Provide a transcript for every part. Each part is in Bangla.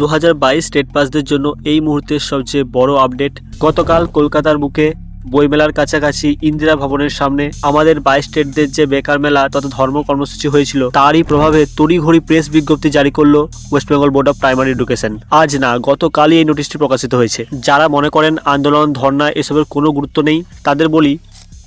দু হাজার বাইশ স্টেট পাসদের জন্য এই মুহূর্তের সবচেয়ে বড় আপডেট গতকাল কলকাতার মুখে বইমেলার কাছাকাছি ইন্দিরা ভবনের সামনে আমাদের বাইশ স্টেটদের যে বেকার মেলা তত ধর্ম কর্মসূচি হয়েছিল, তারই প্রভাবে তড়িঘড়ি প্রেস বিজ্ঞপ্তি জারি করল West Bengal board of primary education আজ না, গতকালই এই নোটিশটি প্রকাশিত হয়েছে। যারা মনে করেন আন্দোলন, ধর্ণা, এসবের কোনো গুরুত্ব নেই, তাদের বলি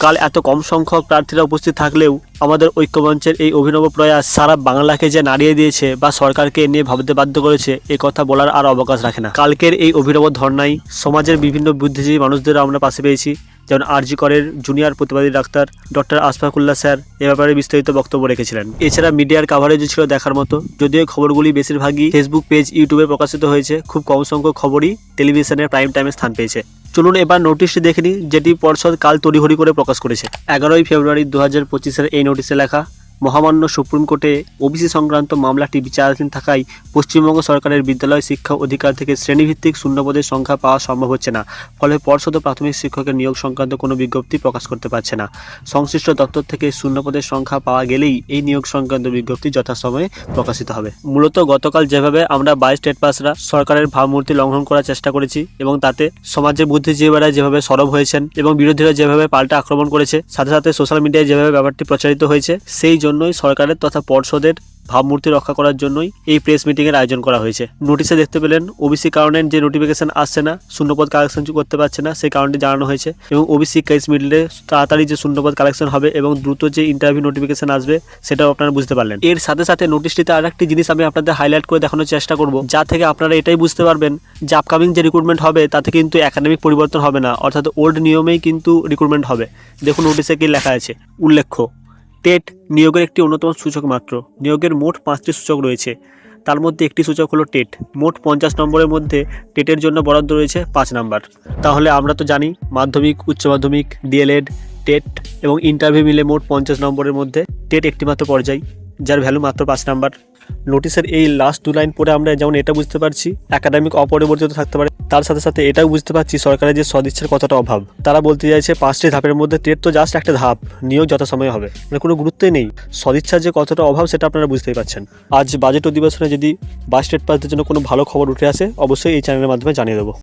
কাল এত কম সংখ্যক প্রার্থীরা উপস্থিত থাকলেও আমাদের ঐক্যমঞ্চের এই অভিনব প্রয়াস সারা বাংলাকে যে নাড়িয়ে দিয়েছে বা সরকারকে নিয়ে ভাবতে বাধ্য করেছে, এ কথা বলার আর অবকাশ রাখে না। কালকের এই অভিনব ধর্নায় সমাজের বিভিন্ন বুদ্ধিজীবী মানুষদের আমরা পাশে পেয়েছি, যেমন আরজি করের জুনিয়র প্রতিবাদী ডাক্তার ডক্টর আশফাকুল্লাহ স্যার এ ব্যাপারে বিস্তারিত বক্তব্য রেখেছিলেন। এছাড়া মিডিয়ার কাভারেজও ছিল দেখার মতো, যদিও খবরগুলি বেশিরভাগই ফেসবুক পেজ ইউটিউবে প্রকাশিত হয়েছে, খুব কম সংখ্যক খবরই টেলিভিশনের প্রাইম টাইমে স্থান পেয়েছে। চলুন এবার নোটিশটি দেখে নিই, যেটি পর্ষদ কাল তড়িঘড়ি করে প্রকাশ করেছে। এগারোই ফেব্রুয়ারি দু হাজার পঁচিশের এই নোটিশে লেখা মহামান্য সুপ্রিম কোর্টে ওবিসি সংক্রান্ত মামলাটি বিচারাধীন থাকায় পশ্চিমবঙ্গ সরকারের বিদ্যালয় শিক্ষা অধিকার থেকে শ্রেণীভিত্তিক শূন্যপদের সংখ্যা পাওয়া সম্ভব হচ্ছে না। ফলে পর্ষদ প্রাথমিক শিক্ষকের নিয়োগ সংক্রান্ত কোনো বিজ্ঞপ্তি প্রকাশ করতে পারছে না। সংশ্লিষ্ট দপ্তর থেকে শূন্যপদের সংখ্যা পাওয়া গেলেই এই নিয়োগ সংক্রান্ত বিজ্ঞপ্তি যথাসময়ে প্রকাশিত হবে। মূলত গতকাল যেভাবে আমরা বাইশ স্টেট পাসরা সরকারের ভাবমূর্তি লঙ্ঘন করার চেষ্টা করেছি এবং তাতে সমাজের বুদ্ধিজীবীরা যেভাবে সরব হয়েছেন এবং বিরোধীরা যেভাবে পাল্টা আক্রমণ করেছে, সাথে সাথে সোশ্যাল মিডিয়ায় যেভাবে ব্যাপারটি প্রচারিত হয়েছে, সেই জন্যই সরকারের তথা পর্ষদের ভাবমূর্তি রক্ষা করার জন্যই এই প্রেস মিটিংয়ের আয়োজন করা হয়েছে। নোটিশে দেখতে পেলেন ওবিসি কারণের যে নোটিফিকেশন আসছে না, শূন্যপদ কালেকশন করতে পারছে না, সেই কারণটি জানানো হয়েছে এবং ওবিসি কেস মিডলে তাড়াতাড়ি যে শূন্যপদ কালেকশন হবে এবং দ্রুত যে ইন্টারভিউ নোটিফিকেশন আসবে, সেটাও আপনারা বুঝতে পারলেন। এর সাথে সাথে নোটিশটিতে আর একটি জিনিস আমি আপনাদের হাইলাইট করে দেখানোর চেষ্টা করব, যা থেকে আপনারা এটাই বুঝতে পারবেন যে আপকামিং যে রিক্রুটমেন্ট হবে, তাতে কিন্তু একাডেমিক পরিবর্তন হবে না, অর্থাৎ ওল্ড নিয়মেই কিন্তু রিক্রুটমেন্ট হবে। দেখুন নোটিশে কি লেখা আছে, উল্লেখ্য। টেট নিয়োগের একটি অন্যতম সূচক মাত্র। নিয়োগের মোট পাঁচটি সূচক রয়েছে। তার মধ্যে একটি সূচক হলো টেট। মোট পঞ্চাশ নম্বরের মধ্যে টেটের জন্য বরাদ্দ রয়েছে পাঁচ নাম্বার। তাহলে আমরা তো জানি, মাধ্যমিক, উচ্চ মাধ্যমিক, ডিএলএড, টেট এবং ইন্টারভিউ মিলে মোট পঞ্চাশ নম্বরের মধ্যে টেট একটিমাত্র পর্যায়। যার ভ্যালু মাত্র পাঁচ নাম্বার নোটিশের এই লাস্ট দু লাইন পরে আমরা যেমন এটা বুঝতে পারছি একাডেমিক অপরিবর্তিত থাকতে পারে। তার সাথে সাথে এটাও বুঝতে পারছি সরকারের যে সদিচ্ছার কতটা অভাব। তারা বলতে চাইছে পাঁচটি ধাপের মধ্যে টেট তো জাস্ট একটা ধাপ নিয়োগ যথাসময়ে হবে। মানে কোনো গুরুত্বই নেই। সদিচ্ছার যে কতটা অভাব সেটা আপনারা বুঝতেই পারছেন আজ বাজেট অধিবেশনে যদি বাস স্টেট পাসদের জন্য কোনো ভালো খবর উঠে আসে, অবশ্যই এই চ্যানেলের মাধ্যমে জানিয়ে দেবো।